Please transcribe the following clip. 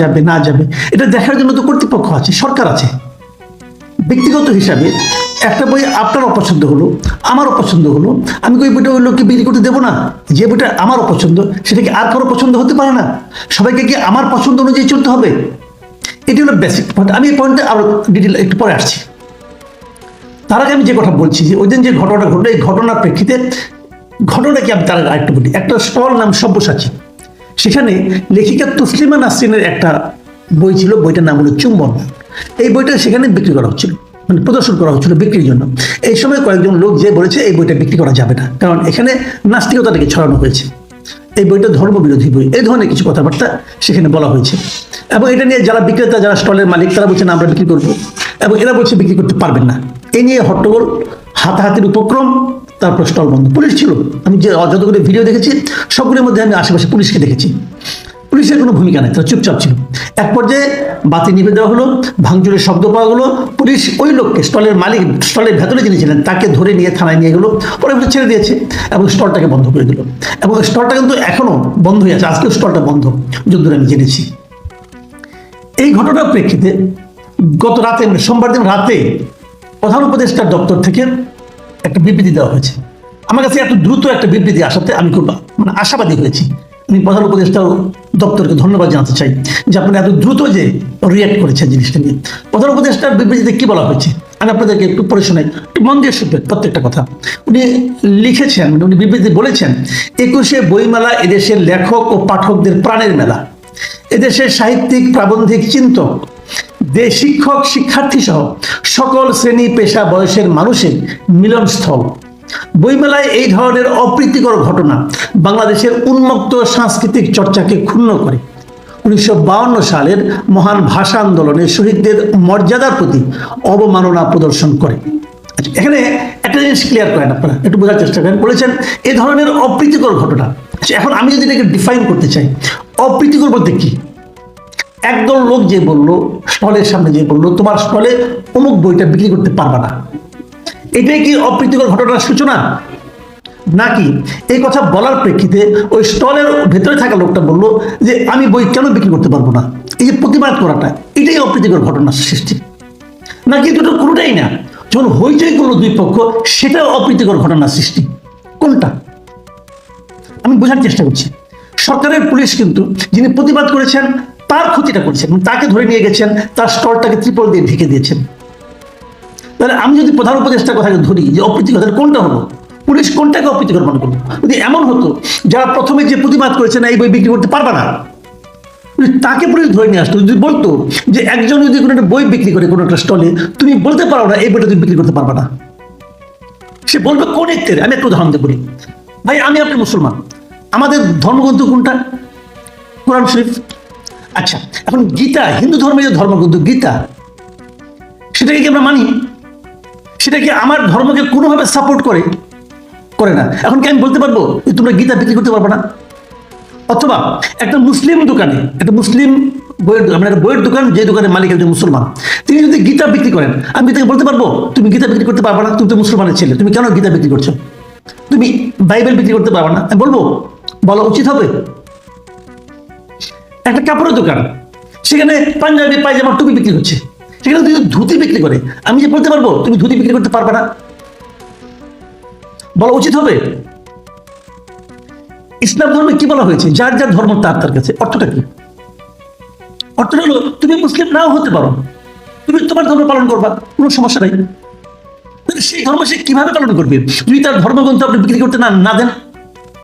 যাবে, না যাবে, এটা দেখার জন্য তো কর্তৃপক্ষ আছে, সরকার আছে। ব্যক্তিগত হিসাবে একটা বই আপনার অপছন্দ হলো আমার অপছন্দ হলো, আমি ওই বইটা ওই লোককে বিক্রি করতে দেবো না? যে বইটা আমার অপছন্দ সেটা কি আর কারও পছন্দ হতে পারে না? সবাইকে কি আমার পছন্দ অনুযায়ী চলতে হবে? এটি হলো বেসিক পয়েন্ট আমি এই পয়েন্টে আরও ডিটেল একটু পরে আসছি। তার আগে আমি যে কথা বলছি যে ওই দিন যে ঘটনাটা ঘটলো, এই ঘটনার প্রেক্ষিতে ঘটনা কি আমি তার আরেকটু বলি। একটা স্টল নাম সব্যসাচী। সেখানে লেখিকা তসলিমা নাসরিনের একটা বই ছিল, বইটার নাম হলো চুম্বন। এই বইটা সেখানে বিক্রি করা হচ্ছিল মানে প্রদর্শন করা হচ্ছিল বিক্রির জন্য। এই সময় কয়েকজন লোক যে বলেছে, এই বইটা বিক্রি করা যাবে না, কারণ এখানে নাস্তিকতাটাকে ছড়ানো হয়েছে। এই বইটা ধর্মবিরোধী বই, এই ধরনের কিছু কথাবার্তা সেখানে বলা হয়েছে। এবং এটা নিয়ে যারা বিক্রেতা, যারা স্টলের মালিক, তারা বলছে না আমরা বিক্রি করব। এবং এরা বলছে, বিক্রি করতে পারবেন না। এ নিয়ে হট্টগোল, হাতাহাতির উপক্রম তারপর স্টল বন্ধ। পুলিশ ছিল। আমি যে যতগুলো ভিডিও দেখেছি, সবগুলোর মধ্যে আমি আশেপাশে পুলিশকে দেখেছি। পুলিশের কোনো ভূমিকা নেই, তারা চুপচাপ ছিল। এক পর্যায়ে বাতি নিভে দেওয়া হলো, ভাঙচুরের শব্দ পাওয়া গেলো। পুলিশ ওই লোককে স্টলের মালিক, স্টলের ভেতরে যিনি ছিলেন, তাকে ধরে নিয়ে থানায় নিয়ে গেলো। পরে ছেড়ে দিয়েছে এবং স্টলটাকে বন্ধ করে দিল। এবং স্টলটা কিন্তু এখনও বন্ধ হয়ে আছে। আজকেও স্টলটা বন্ধ। যদ্দূর আমি জেনেছি। এই ঘটনার প্রেক্ষিতে গত রাতে, সোমবার দিন রাতে প্রধান উপদেষ্টার দপ্তর থেকে একটা বিবৃতি দেওয়া হয়েছে। আমার কাছে এত দ্রুত একটা বিবৃতি আসাতে আমি খুব মানে আশাবাদী হয়েছি। আমি প্রধান উপদেষ্টা দপ্তরকে ধন্যবাদ জানাতে চাই যে আপনি এত দ্রুত যে রিয়াক্ট করেছেন জিনিসটা নিয়ে। প্রধান উপদেষ্টার বিবৃতিতে কি বলা হয়েছে? আমি আপনাদেরকে একটু পড়ে শোনাই। একটু মন দিয়ে শুনবেন প্রত্যেকটা কথা। উনি লিখেছেন মানে উনি বিবৃতি বলেছেন, একুশে বইমেলা এদেশের লেখক ও পাঠকদের প্রাণের মেলা। এদেশের সাহিত্যিক, প্রাবন্ধিক, চিন্তক দে শিক্ষক শিক্ষার্থী সহ সকল শ্রেণি পেশা বয়সের মানুষের মিলনস্থল। বইমেলায় এই ধরনের অপ্রীতিকর ঘটনা বাংলাদেশের উন্মুক্ত সাংস্কৃতিক চর্চাকে ক্ষুণ্ণ করে। উনিশশো সালের মহান ভাষা আন্দোলনে শহীদদের মর্যাদার প্রতি অবমাননা প্রদর্শন করে। আচ্ছা, এখানে একটা জিনিস ক্লিয়ার করেন আপনারা একটু বোঝার চেষ্টা করেন। বলেছেন এ ধরনের অপ্রীতিকর ঘটনা। আচ্ছা, এখন আমি যদি এটাকে ডিফাইন করতে চাই অপ্রীতিকর বলতে কি? একদল লোক যে বলল, স্টলের সামনে যে বলল, তোমার স্টলে অমুক বইটা বিক্রি করতে পারবে না। এটাই কি অপ্রীতিকর ঘটনার সূচনা? নাকি এই কথা বলার প্রেক্ষিতে ওই স্টলের ভেতরে থাকা লোকটা বলল যে, আমি বই কেন বিক্রি করতে পারব না? এই যে প্রতিবাদ করাটা, এটাই অপ্রীতিকর ঘটনার সৃষ্টি। নাকি দুটো কোনোটাই না? যখন হইচই করল দুই পক্ষ, সেটাও অপ্রীতিকর ঘটনার সৃষ্টি। কোনটা? আমি বোঝার চেষ্টা করছি। সরকারের পুলিশ কিন্তু যিনি প্রতিবাদ করেছেন তার ক্ষতিটা করেছেন তাকে ধরে নিয়ে গেছেন, তার স্টলটাকে ত্রিপল দিয়ে ঢেকে দিয়েছেন। তাহলে আমি যদি প্রধান উপদেষ্টার কথা ধরি, যে অপ্রীতিকর কোনটা হলো? পুলিশ কোনটাকে অপ্রীতিকর মনে করল? যদি এমন হতো, যারা প্রথমে যে প্রতিবাদ করেছেন এই বই বিক্রি করতে পারবে না। তাকে পুলিশ ধরে নিয়ে আসতো, যদি বলতো যে একজন যদি কোনো একটা বই বিক্রি করে কোনো একটা স্টলে, তুমি বলতে পারো না, এই বইটা তুমি বিক্রি করতে পারবে না। সে বলবে কোন একটের আমি একটু উদাহরণ দিয়ে বলি। ভাই, আমি আপনি মুসলমান। আমাদের ধর্মগ্রন্থ কোনটা? কোরআন শরীফ? আচ্ছা এখন গীতা, হিন্দু ধর্মের যে ধর্মগ্রন্থ গীতা, সেটাকে কি আমরা মানি? সেটা কি আমার ধর্মকে কোনোভাবে সাপোর্ট করে করে না। এখন কি আমি বলতে পারব যে তোমরা গীতা বিক্রি করতে পারবে না? অথবা একটা মুসলিম দোকানে, একটা মুসলিম বইয়ের দোকান মানে একটা বইয়ের দোকান, যে দোকানের মালিক একজন মুসলমান, তিনি যদি গীতা বিক্রি করেন, আমি তাকে বলতে পারব? তুমি গীতা বিক্রি করতে পারবে না, তুমি তো মুসলমানের ছেলে, তুমি কেন গীতা বিক্রি করছ? তুমি বাইবেল বিক্রি করতে পারবে না? আমি বলব, বলা উচিত হবে। একটা কাপড়ের দোকান। সেখানে পাঞ্জাবি, পায়জামা, টুপি বিক্রি হচ্ছে। সেখানে তুমি ধুতি বিক্রি করে। আমি যে বলতে পারব, তুমি ধুতি বিক্রি করতে পারবে না। বলা উচিত হবে, ইসলাম ধর্মে কি বলা হয়েছে? যার যার ধর্ম তার তার কাছে। অর্থটা কি? অর্থটা হলো, তুমি মুসলিম নাও হতে পারো। তুমি তোমার ধর্ম পালন করবা, কোনো সমস্যা নাই। সেই ধর্ম সে কীভাবে পালন করবে? যদি তার ধর্মগ্রন্থ আপনি বিক্রি করতে না না দেন